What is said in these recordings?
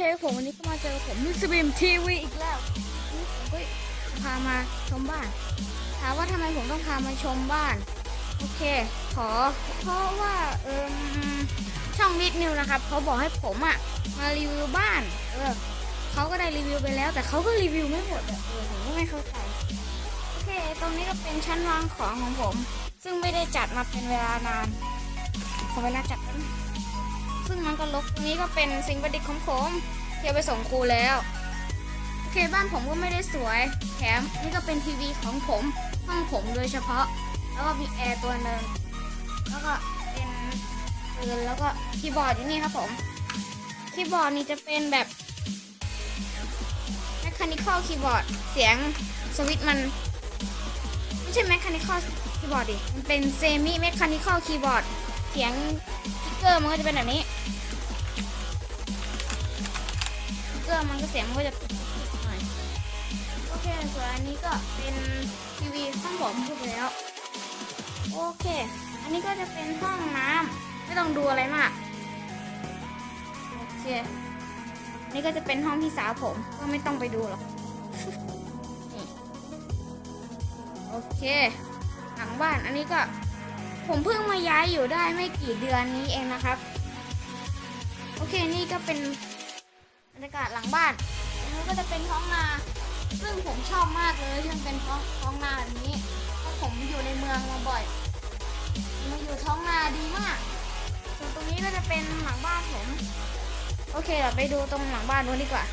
เคผมวันนี้ก็มาเจอผมมิสบิมทีวีอีกแล้วนี่ผก็พามาชมบ้าน ถามว่าทำไมผมต้องพามาชมบ้าน โอเค ขอ เพราะว่าเออช่องนิดนิวนะครับเขาบอกให้ผมอะมารีวิวบ้าน เออเขาก็ได้รีวิวไปแล้ว แต่เขาก็รีวิวไม่หมดอะเออผมก็ไม่เข้าใจโอเค ตรงนี้ก็เป็นชั้นวางของของผม ซึ่งไม่ได้จัดมาเป็นเวลานานขมเวลาจัดกัน ก็ลกตรงนี้ก็เป็นสิ่งประดิษฐ์ของผมที่เอาไปส่งครูแล้วโอเคบ้านผมก็ไม่ได้สวย แถมนี่ก็เป็นทีวีของผมห้องผมโดยเฉพาะ แล้วก็มีแอร์ตัวหนึ่งแล้วก็เป็นปืนแล้วก็คีย์บอร์ดอยู่นี่ครับผมคีย์บอร์ดนี่จะเป็นแบบ mechanical keyboard เสียงสวิตช์มันไม่ใช่ mechanical keyboard ดิมันเป็น semi mechanical keyboard เสียงทิกเกอร์มันก็จะเป็นแบบนี้ อร์มันก็เสียงมันก็จะหน่อยโอเคส่วนอันนี้ก็เป็นทีวีข้างผมพูดแล้ว โอเค อันนี้ก็จะเป็นห้องน้ำไม่ต้องดูอะไรมากโอเคอนนี้ก็จะเป็นห้องพี่สาวผมก็ไม่ต้องไปดูหรอกโอเค หลังบ้านอันนี้ก็ผมเพิ่งมาย้ายอยู่ได้ไม่กี่เดือนนี้เองนะครับ โอเคนี่ก็เป็น รรยากาศหลังบ้านอันนี้ก็จะเป็นท้องนา ซึ่งผมชอบมากเลยที่มันเป็นท้องท้องนาแบบนี้เพราะผมอยู่ในเมืองมาบ่อยมาอยู่ท้องนาดีมาก ส่วนตรงนี้ก็จะเป็นหลังบ้านผม โอเคเราไปดูตรงหลังบ้านนู้นดีกว่า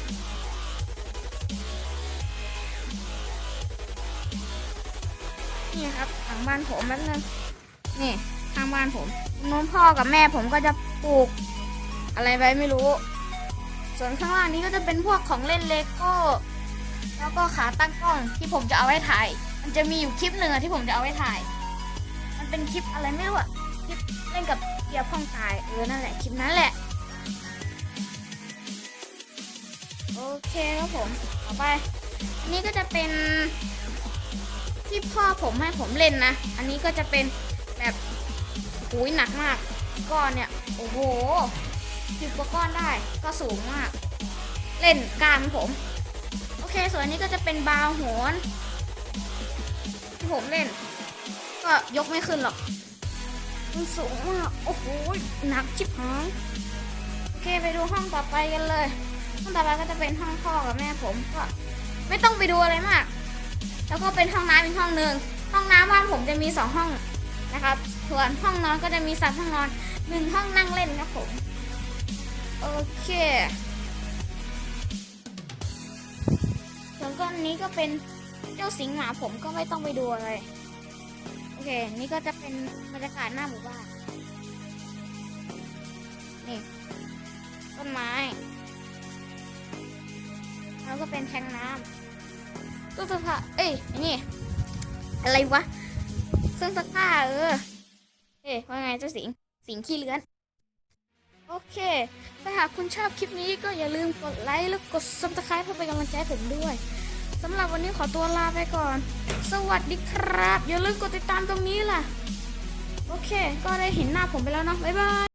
นี่ครับหลังบ้านผมแป๊บนึงนี่ทางบ้านผมน้นพ่อกับแม่ผมก็จะปลูก อะไรไว้ไม่รู้ ส่วนข้างล่างนี้ก็จะเป็นพวกของเล่นเลโก้แล้วก็ขาตั้งกล้องที่ผมจะเอาไว้ถ่าย มันจะมีอยู่คลิปหนึ่งอะที่ผมจะเอาไว้ถ่าย มันเป็นคลิปอะไรไม่รู้อะคลิปเล่นกับเกียร์พ่องตายเออนั่นแหละคลิปนั้นแหละ โอเคครับผมต่อไปอันนี้ก็จะเป็นที่พ่อผมให้ผมเล่นนะ อันนี้ก็จะเป็นแบบหุยหนักมาก ก้อนเนี่ย โอ้โห สิบกว่าก้อนได้ก็สูงมาก เล่นกลางผม โอเค ส่วนนี้ก็จะเป็นบาวโหนที่ผมเล่น ก็ยกไม่ขึ้นหรอกมันสูงมาก โอ้โหหนักชิบหายโอเคไปดูห้องต่อไปกันเลย ห้องต่อไปก็จะเป็นห้องพ่อกับแม่ผมก็ไม่ต้องไปดูอะไรมาก แล้วก็เป็นห้องน้ำอีกห้องหนึ่งห้องน้ำบ้านผมจะมีสองห้องนะครับส่วนห้องนอนก็จะมีสามห้องนอนหนึ่งห้องนั่งเล่นครับผม โอเค ส่วนก้อนนี้ก็เป็นเจ้าสิงห์หมาผมก็ไม่ต้องไปดูอะไร โอเค นี่ก็จะเป็นบรรยากาศหน้าหมู่บ้าน นี่ ต้นไม้ แล้วก็เป็นแทงน้ำตู้เสื้อผ้าเอ้ยนนี่ อะไรวะเครื่องซักผ้าเออ เอ้ยว่าไงเจ้าสิง สิงขี้เลื้อน โอเค ถ้าหากคุณชอบคลิปนี้ก็อย่าลืมกดไลค์และกดซับสไครป์เพื่อเป็นกำลังใจให้ผมด้วยสำหรับวันนี้ขอตัวลาไปก่อน สวัสดีครับ อย่าลืมกดติดตามตรงนี้ล่ะ โอเค ก็ได้เห็นหน้าผมไปแล้วเนาะบ๊ายบาย